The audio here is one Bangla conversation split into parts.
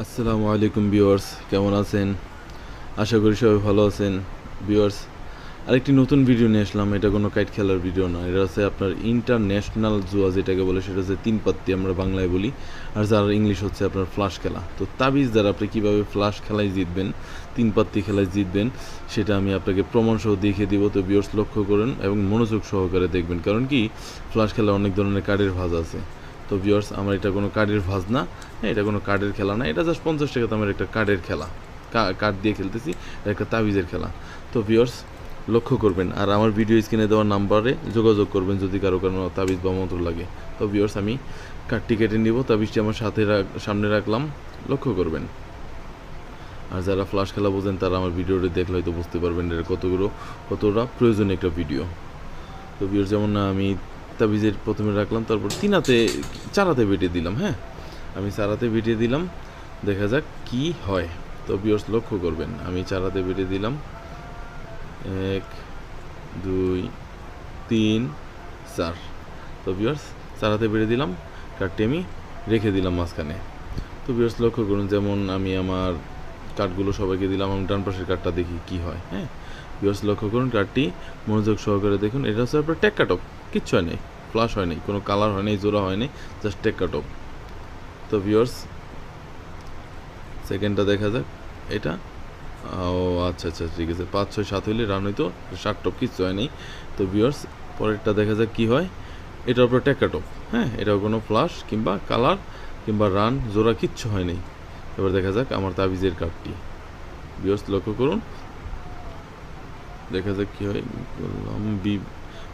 আসসালামু আলাইকুম ভিউয়ার্স, কেমন আছেন? আশা করি সবাই ভালো আছেন। ভিউয়ার্স, আরেকটি নতুন ভিডিও নিয়ে আসলাম। এটা কোনো কাইট খেলার ভিডিও না। এটা হচ্ছে আপনার ইন্টারন্যাশনাল জুয়া, যেটাকে বলে, সেটা হচ্ছে তিন পাত্তি আমরা বাংলায় বলি। আর যার ইংলিশ হচ্ছে আপনার ফ্লাশ খেলা। তো তাবিজ দ্বারা আপনি কীভাবে ফ্লাশ খেলায় জিতবেন, তিন পাত্তি খেলায় জিতবেন, সেটা আমি আপনাকে প্রমাণ সহ দেখিয়ে দিব। তো ভিউয়ার্স, লক্ষ্য করুন এবং মনোযোগ সহকারে দেখবেন। কারণ কি, ফ্লাশ খেলা অনেক ধরনের কার্ডের ভাজ আছে। তো ভিউয়ার্স আমার এটা কোনো কার্ডের ভাজ না। হ্যাঁ এটা কোনো কার্ডের খেলা না। এটা জাস্ট পঞ্চাশ টাকা তো আমার একটা কার্ডের খেলা। কার্ড দিয়ে খেলতেছি একটা তাবিজের খেলা। তো ভিউয়ার্স লক্ষ্য করবেন। আর আমার ভিডিও স্ক্রিনে দেওয়া নাম্বারে যোগাযোগ করবেন যদি কারও কারও তাবিজ বা মন্ত্র লাগে। তো ভিউয়ার্স আমি কার্ডটি কেটে নিব, তাবিজটি আমার সাথে সামনে রাখলাম। লক্ষ্য করবেন। আর যারা ফ্লাশ খেলা বোঝেন, তারা আমার ভিডিওটি দেখলে হয়তো বুঝতে পারবেন এটা কতগুলো, কতটা প্রয়োজনীয় একটা ভিডিও তো ভিউয়ার্স যেমন না, আমি তাবিজের প্রথমে রাখলাম, তারপর তিনাতে, চারাতে বেটে দিলাম হ্যাঁ? আমি চারাতে বেটে দিলাম, দেখা যাক কি হয়। তো বিয়র্স লক্ষ্য করবেন, আমি চারাতে বেটে দিলাম। এক, দুই, তিন, চার। তো বিয়র্স চারাতে বেটে দিলাম, কাঠটি আমি রেখে দিলাম মাঝখানে। তো বিয়র্স লক্ষ্য করুন, যেমন আমি আমার কাঠগুলো সবাইকে দিলাম, আমি ডান পাশের কাঠটা দেখি কি হয় হ্যাঁ? বিয়র্স লক্ষ্য করুন, কাঠটি মনোযোগ সহকারে দেখুন, এটা হচ্ছে আপনার টেক্কাটপ কিচ্ছু হয় নাই ফ্লাশ হয় নাই, কোনো কালার হয় নাই, জোড়া হয় নাই জাস্ট টেক্কাটপ তো ভিউয়ার্স সেকেন্ডটা দেখা যাক, এটা? ও আচ্ছা আচ্ছা ঠিক আছে, পাঁচ, ছয়, সাত হইলে রান হইতো, ষাট টপ কিচ্ছু হয় নাই। তো ভিউয়ার্স পরেরটা দেখা যাক কি হয়। এটার উপর টেক্কাটপ হ্যাঁ এটাও কোনো ফ্লাশ কিংবা কালার কিংবা রান জোড়া কিচ্ছু হয় নাই। এবার দেখা যাক আমার তাবিজের কার্ডটি। ভিউয়ার্স লক্ষ্য করুন। দেখা যাক কী হয়, বললাম, বি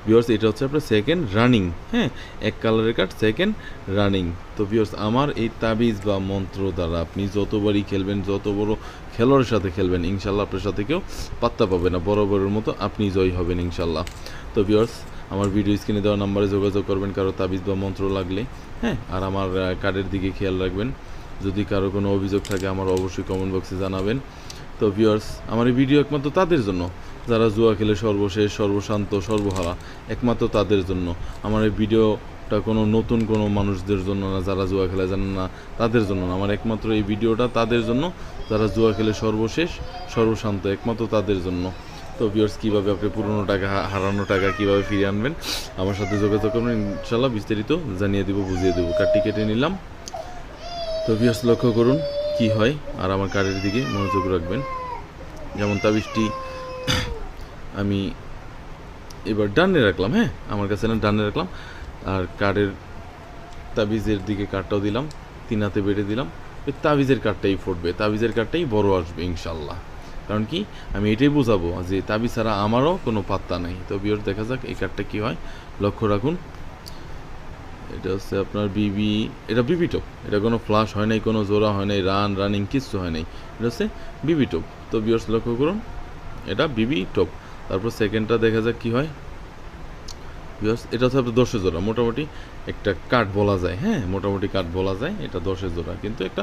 ভিউয়ার্স এটা হচ্ছে আপনার সেকেন্ড রানিং হ্যাঁ? এক কালারের কার্ড সেকেন্ড রানিং তো ভিওর্স আমার এই তাবিজ বা মন্ত্র দ্বারা আপনি যতবারই খেলবেন, যত বড় খেলোয়াড়ের সাথে খেলবেন, ইনশাল্লাহ আপনার সাথে কেউ পাত্তা পাবে না। বরাবরের মতো আপনি জয় হবেন, ইনশাল্লাহ। তো ভিওর্স আমার ভিডিও স্ক্রিনে দেওয়া নাম্বারে যোগাযোগ করবেন, কারও তাবিজ বা মন্ত্র লাগলে হ্যাঁ? আর আমার কার্ডের দিকে খেয়াল রাখবেন। যদি কারও কোনো অভিযোগ থাকে, আমার অবশ্যই কমেন্ট বক্সে জানাবেন। তো ভিউয়ার্স আমার এই ভিডিও একমাত্র তাদের জন্য। যারা জুয়া খেলে সর্বশেষ, সর্বশান্ত, সর্বহারা, একমাত্র তাদের জন্য। আমার এই ভিডিওটা কোনো নতুন কোনো মানুষদের জন্য না, যারা জুয়া খেলে জানেন না, তাদের জন্য না। আমার একমাত্র এই ভিডিওটা তাদের জন্য। যারা জুয়া খেলে সর্বশেষ, সর্বশান্ত, একমাত্র তাদের জন্য। তো ভিউয়ার্স কীভাবে আপনি পুরনো টাকা হারানো টাকা কীভাবে ফিরিয়ে আনবেন? আমার সাথে যোগাযোগ করবেন ইনশাল্লাহ বিস্তারিত জানিয়ে দেবো, বুঝিয়ে দেবো। কার্ডটি কেটে নিলাম। তো ভিউয়ার্স লক্ষ্য করুন কি হয় আর আমার কার্ডের দিকে মনোযোগ রাখবেন। যেমন তাবিজটি আমি এবার ডানে রাখলাম হ্যাঁ? আমার কাছে না, ডানে রাখলাম। আর কার্ডের তাবিজের দিকে কার্ডটাও দিলাম, তিন হাতে বেড়ে দিলাম। ওই তাবিজের কার্ডটাই ফুটবে, তাবিজের কার্ডটাই বড় আসবে ইনশাল্লাহ কারণ কি? আমি এটাই বোঝাবো যে তাবিজ ছাড়া আমারও কোনো পাত্তা নেই। তো বিয়র দেখা যাক এই কার্ডটা কী হয়। লক্ষ্য রাখুন এটা হচ্ছে আপনার বিবি এটা বিবি টপ এটা কোনো ফ্লাশ হয় নাই, কোনো জোড়া হয় নাই রান রানিং কিচ্ছু হয় নাই। এটা হচ্ছে বিবি টপ তো বিয়র্স লক্ষ্য করুন, এটা বিবি তারপর সেকেন্ডটা দেখা যাক কি হয়। বিয়র্স এটা হচ্ছে আপনার দশের জোড়া। মোটামুটি একটা কাঠ বলা যায় হ্যাঁ মোটামুটি কাঠ বলা যায়, এটা দশের জোড়া। কিন্তু একটা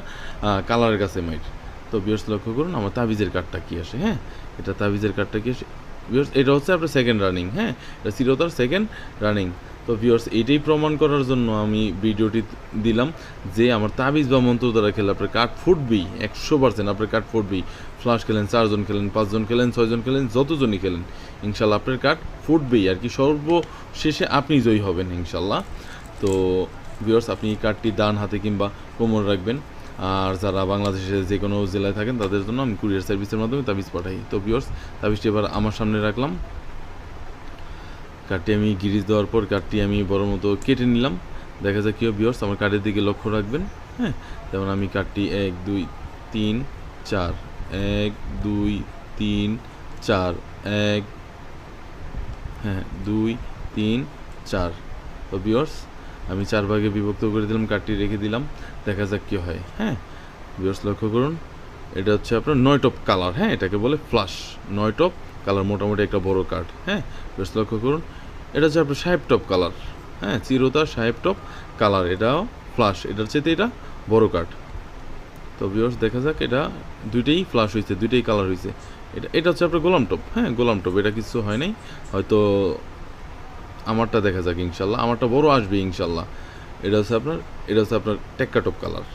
কালারের কাছে মাইট তো বিয়র্স লক্ষ্য করুন, আমার তাবিজের কাঠটা কি আসে হ্যাঁ এটা তাবিজের কাঠটা কি আসে? ভিউয়ার্স এটা হচ্ছে আপনার সেকেন্ড রানিং হ্যাঁ? এটা চিরতার সেকেন্ড রানিং তো ভিউয়ার্স এটাই প্রমাণ করার জন্য আমি ভিডিওটি দিলাম যে আমার তাবিজ বা মন্ত্র দ্বারা খেলে আপনার কাঠ ফুটবেই, একশো পার্সেন্ট আপনার কাঠ ফুটবেই। ফ্লাশ খেলেন, চারজন খেলেন, পাঁচজন খেলেন, ছয়জন খেলেন, যতজনই খেলেন, ইনশাল্লাহ আপনার কাঠ ফুটবেই। আর কি সর্বশেষে আপনি জয়ী হবেন, ইনশাল্লাহ। তো ভিউয়ার্স আপনি এই কার্ডটি ডান হাতে কিংবা কোমর রাখবেন। আর যারা বাংলাদেশের যে কোনো জেলায় থাকেন, তাদের জন্য আমি কুরিয়ার সার্ভিসের মাধ্যমে তাবিজ পাঠাই। তো ভিউয়ার্স, তাবিজটি এবার আমার সামনে রাখলাম। কার্ডটি আমি গিরিজ দেওয়ার পর কার্ডটি আমি বড় মতো কেটে নিলাম। দেখা যায় কেউ বিয়র্স আমার কার্ডের দিকে লক্ষ্য রাখবেন হ্যাঁ? যেমন আমি কার্ডটি এক, দুই, তিন, চার, এক, দুই, তিন, চার, এক হ্যাঁ দুই, তিন, চার। তো বিয়র্স আমি চার ভাগে বিভক্ত করে দিলাম কার্ডটি রেখে দিলাম। দেখা যাক কী হয়। হ্যাঁ বিয়র্স লক্ষ্য করুন, এটা হচ্ছে আপনার নয় টপ কালার হ্যাঁ এটাকে বলে ফ্লাশ নয় টপ কালার মোটামুটি একটা বড় কাঠ হ্যাঁ বেশ লক্ষ্য করুন, এটা হচ্ছে আপনার সাহেব টপ কালার হ্যাঁ চিরতা সাহেব টপ কালার এটাও ফ্লাশ এটার চেয়ে এটা বড় কাঠ তো ভিউয়ার্স দেখা যাক, এটা দুইটাই ফ্লাশ হয়েছে দুইটাই কালার হয়েছে এটা এটা হচ্ছে আপনার গোলাম টপ হ্যাঁ গোলাম টপ এটা কিছু হয় নাই। হয়তো আমারটা দেখা যাক ইনশাল্লাহ, আমারটা বড় আসবে ইনশাল্লাহ। এটা হচ্ছে আপনার, এটা হচ্ছে আপনার টেক্কা টপ কালার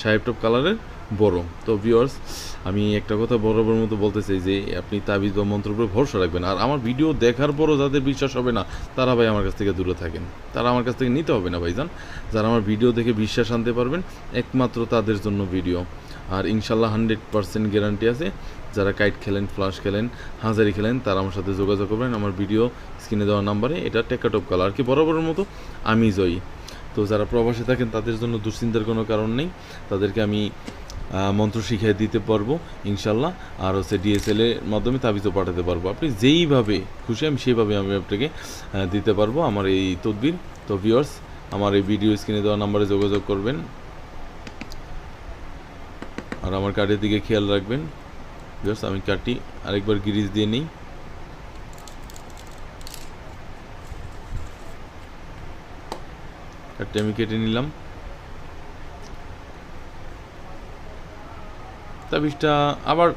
সাহেব টপ কালারের বড়। তো ভিউয়ার্স আমি একটা কথা বরাবর মতো বলতে চাই যে, আপনি তাবিজ বা মন্ত্রের উপরে ভরসা রাখবেন। আর আমার ভিডিও দেখার পরও যাদের বিশ্বাস হবে না, তারা ভাই আমার কাছ থেকে দূরে থাকেন। তারা আমার কাছ থেকে নিতে হবে না ভাইজান। যারা আমার ভিডিও দেখে বিশ্বাস আনতে পারবেন, একমাত্র তাদের জন্য ভিডিও আর ইনশাল্লাহ হান্ড্রেড পার্সেন্ট গ্যারান্টি আছে। যারা কাইট খেলেন ফ্লাশ খেলেন, হাজারি খেলেন, তারা আমার সাথে যোগাযোগ করবেন। আমার ভিডিও স্ক্রিনে দেওয়া নাম্বারে এটা টেকাটপ কালার আর কি বরাবরের মতো, আমি জয়ী। তো যারা প্রবাসে থাকেন, তাদের জন্য দুশ্চিন্তার কোনো কারণ নেই। তাদেরকে আমি মন্ত্র শিখিয়ে দিতে পারব, ইনশাল্লাহ। আর হচ্ছে ডিএসএল এর মাধ্যমে তাবিজও পাঠাতে পারব। আপনি যেইভাবে খুশি, আমি সেইভাবে আমি আপনাকে দিতে পারব। আমার এই তদবির, তো ভিওর্স আমার এই ভিডিও স্ক্রিনে দেওয়া নাম্বারে যোগাযোগ করবেন। আর আমার কার্ডের দিকে খেয়াল রাখবেন। ভিওর্স আমি কার্ডটি আরেকবার গিরিজ দিয়ে নিই। কার্ডটি আমি কেটে নিলাম। তাবিজটা আবার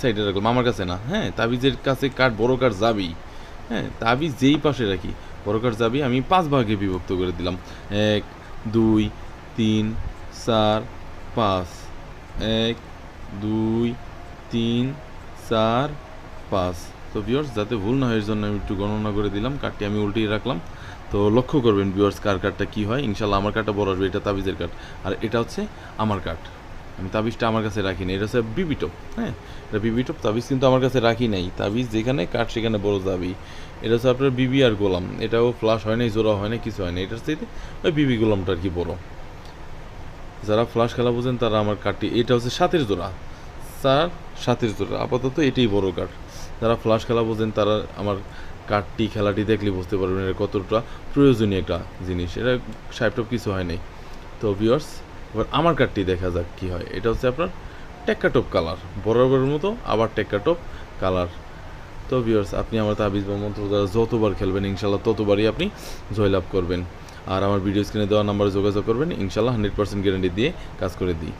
সাইডে রাখলাম, আমার কাছে না। হ্যাঁ তাবিজের কাছে কাঠ বড় কাঠ যাবেই হ্যাঁ তাবিজ যেই পাশে রাখি, বড় কাঠ যাবি আমি পাঁচ ভাগে বিভক্ত করে দিলাম। এক, দুই, তিন, চার, পাঁচ। এক, দুই, তিন, চার, পাঁচ। তো ভিউয়ার্স যাতে ভুল না হয় জন্য আমি একটু গণনা করে দিলাম। কাঠটি আমি উল্টিয়ে রাখলাম। তো লক্ষ্য করবেন ভিউয়ার্স কার কাঠটা কী হয়। ইনশাল্লাহ আমার কাঠটা বড় আসবে, এটা তাবিজের কাঠ আর এটা হচ্ছে আমার কাঠ আমি তাবিজটা আমার কাছে রাখি না এটা হচ্ছে বিবি টপ হ্যাঁ? এটা বিবি টপ তাবিজ কিন্তু আমার কাছে রাখি নাই। তাবিজ যেখানে কাঠ সেখানে বড় যাবি এটা হচ্ছে আপনার বিবি আর গোলাম। এটাও ফ্লাশ হয় নাই, জোড়া হয় না কিছু হয় না এটার সাথে ওই বিবি গোলামটা আর কি বড়। যারা ফ্লাশ খেলা বোঝেন, তারা আমার কাঠটি এটা হচ্ছে সাতের জোড়া। চার সাতের জোড়া। আপাতত এটাই বড় কাঠ। যারা ফ্লাশ খেলা বোঝেন, তারা আমার কাঠটি, খেলাটি দেখলে বুঝতে পারবেন এটা কতটা প্রয়োজনীয় একটা জিনিস। এটা সাইপটপ কিছু হয় নাই। তো ভিউয়ার্স এবার আমার কাঠটি দেখা যাক কি হয়। এটা হচ্ছে আপনার টেক্কাটপ কালার বরাবরের মতো আবার টেক্কাটপ কালার তো ভিউয়ার্স আপনি আমার তাবিজ বা মন্ত্র দ্বারা যতবার খেলবেন ইনশাল্লাহ ততবারই আপনি জয়লাভ করবেন। আর আমার ভিডিও স্ক্রিনে দেওয়া নাম্বারে যোগাযোগ করবেন। ইনশাল্লাহ হান্ড্রেড পার্সেন্ট গ্যারান্টি দিয়ে কাজ করে দিই।